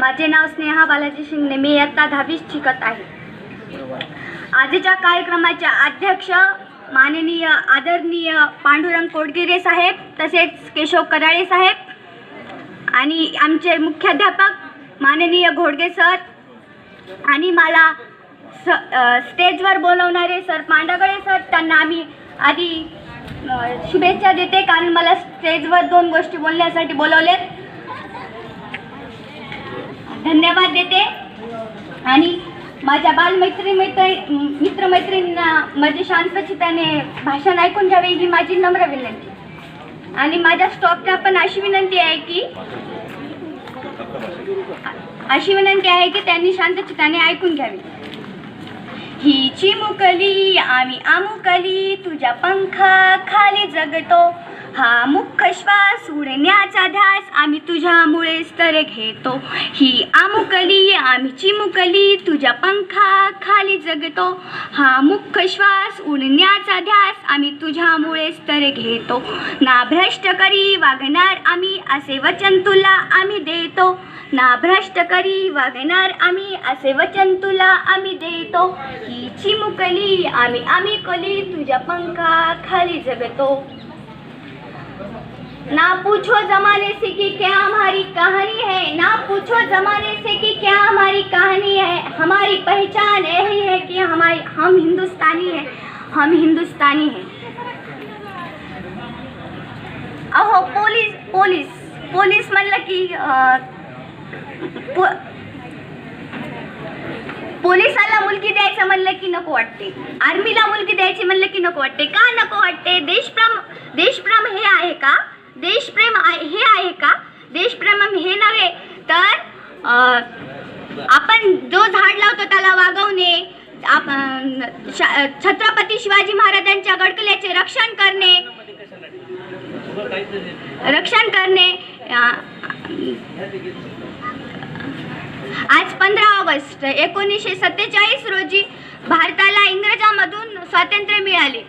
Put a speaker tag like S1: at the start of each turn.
S1: माझे नाव स्नेहा बालाजी शिंगणे. मी इयत्ता दहावीस शिकत आहे. आजच्या कार्यक्रमाच्या अध्यक्ष माननीय आदरणीय पांडुरंग कोडगिरे साहेब तसेच केशव कराळे साहेब आणि आमचे मुख्याध्यापक माननीय घोडगे सर आणि मला स स्टेजवर बोलवणारे सर पांडागळे सर त्यांना आम्ही आधी शुभेच्छा देते. कारण मला स्टेजवर दोन गोष्टी बोलण्यासाठी बोलवलेत. धन्यवाद देते. आणि माझ्या बालमैत्री मित्र मित्रमैत्रिणींना माझे शांतचिताने भाषण ऐकून घ्यावे ही माझी नम्र विनंती. आणि माझ्या स्टॉपला पण अशी विनंती आहे की अशी विनंती आहे की त्यांनी शांतचिताने ऐकून घ्यावी. ही चिमुकली आम्ही आमुकली तुझ्या पंखा खाली जगतो. हा मुख्य श्वास उडण्याचा ध्यास आम्ही तुझ्यामुळेच तर घेतो. ही आमुकली आम्ही चिमुकली तुझ्या पंखा खाली जगतो. हा मुख्य श्वास उडण्याचा ध्यास आम्ही तुझ्यामुळेच तर घेतो. ना भ्रष्ट करी वागणार आम्ही असे वचन तुला आम्ही देतो. ना भ्रष्ट करी वागणार आम्ही असे वचन तुला आम्ही देतो. ही चिमुकली आम्ही आम्ही कली तुझ्या पंखा खाली जगतो. ना पूछो जमाने से कि क्या हमारी कहानी है ना पूछो जमाने से कि क्या हमारी कहानी है। हमारी पहचान यही है कि हमारी हम हिंदुस्तानी हैं हम हिंदुस्तानी हैं। अहो पोलीस पोलीस पोलीस म्हणलं की अं, पो- पोलिसाला मुलगी द्यायचं म्हणलं की नको वाटते आर्मीला मुलगी द्यायची म्हणलं की नको वाटते का नको वाटते देशप्रेम देशप्रेम हे आहे का? देशप्रेम आहे- हे आहे का? देशप्रेम हे नव्हे तर आपण जो झाड लावतो त्याला वागवणे आप शा- छत्रपती शिवाजी महाराजांच्या गडकिल्ल्याचे रक्षण करणे रक्षण करणे आज पंधरा ऑगस्ट एकोणीसशे सत्तेचाळीस रोजी भारताला इंग्रजांमधून स्वातंत्र्य मिळाले.